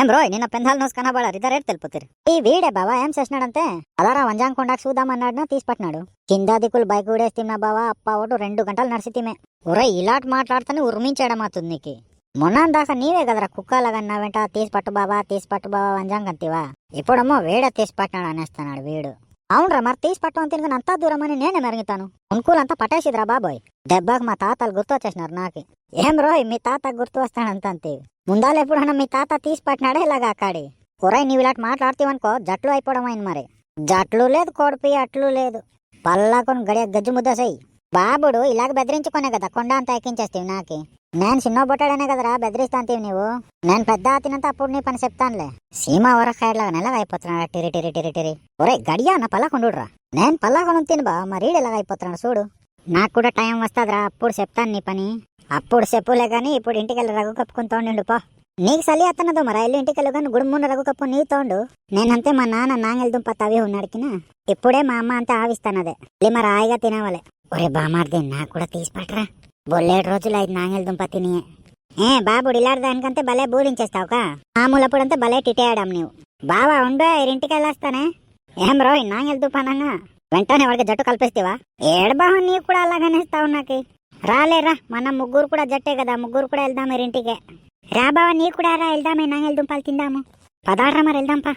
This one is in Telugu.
ఏం రోయ్ నిన్న పెందాలు నూసు కనబడారు ఇద్దరు రేటు తెలుపుతారు. ఈ వీడే బావా ఏం చేసినాడంటే అలారా వంజాంగ్ కొండకు చూద్దామన్నాడు తీసిపట్టినాడు. కింద దిక్కులు బైక్ ఊడేస్తున్నా బావా అప్ప ఒకటి రెండు గంటలు నడిచితీమే ఒరే ఇలాంటి మాట్లాడుతూనే ఉరిమించాడం అవుతుంది నీకు మొన్న దాకా నీవే కదరా కుక్కలాగన్నా వెంట తీసి పట్టు బాబా తీసి పట్టు బాబా వంజాంగ్ అంతివా ఇప్పుడమ్మో వేడే తీసి పట్టినాడు అనేస్తున్నాడు వీడు. అవునరా మరి తీసి పట్టం తినగానే అంతా దూరం అని నేనే మెరుగుతాను. అనుకూలంతా పట్టేసిద్రా బాబోయ్. దెబ్బకు మా తాతలు గుర్తు వచ్చేసినారు నాకు. ఏం రోయ్ మీ తాత గుర్తు వస్తాడంతంతే. ముందాలు ఎప్పుడన్నా మీ తాత తీసి పట్టినాడే ఇలాగా అక్కడి? ఒరేయ్ నీవు ఇలాంటి మాట్లాడుతావనుకో జట్లు అయిపోవడం అయింది మరి. జట్లు లేదు కోడిపి అట్లు లేదు. పల్లాకొని గడియ గజ్జు ముద్దసేయి. బాబుడు ఇలాగ బెదిరించుకునే కదా కొండ అంతా ఎక్కించేస్తావు నాకి. నేను చిన్న బొట్టాడనే కదరా బెదిరిస్తాంతీవి నీవు. నేను పెద్ద ఆతినంత అప్పుడు నీ పని చెప్తానులే. సీమ వరకాయలాగా నెలగా అయిపోతున్నాడు టిరి టిరి టిరి టిరి. ఒరే గడియా నా పల్లకొండురా నేను పల్లకొను తిను బా మరి ఇలాగ అయిపోతున్నాడు చూడు. నాకు కూడా టైం వస్తుందిరా అప్పుడు చెప్తాను నీ పని. అప్పుడు చెప్పులే కానీ ఇప్పుడు ఇంటికెళ్ళి రఘు కప్పుకుని తోండు పో. నీకు సలి అత్తనదు మరి ఇల్లు ఇంటికి వెళ్ళి కానీ గుడుమున్న రఘు కప్పు నీ తోండు. నేనంతే మా నాన్న నాంగెల దుంప తవి ఉన్నాడుకినా ఇప్పుడే మా అమ్మ అంతా ఆవిస్తానదే. ఇది మరి హాయిగా తినవలే. ఒరే బామార్ది నాకు కూడా తీసి పట్టరా. బొల్లేడు రోజులు ఐదు నాంగెల దుంప తిని ఏ బాబుడు ఇలాంటి దానికంటే భలే బూరించేస్తావుకా మామూలప్పుడంతా భలే టిటేయడం నీవు. బావా ఉండు ఇంటికి వెళ్ళేస్తానే ఏం రో నాంగెల దుంపనంగా? వెంటనే వాడికి జట్టు కల్పిస్తావా? ఏడు బావ నీవు కూడా అలాగనేస్తావు నాకు. రాలేరా మన ముగ్గురు కూడా జట్టే కదా ముగ్గురు కూడా వెళ్దాం మీరు రా బావ నీ కూడా రా వెళ్దామే నాంగెల దుంపలు తిందాము. పదాడరా మరి వెళ్దాంపా.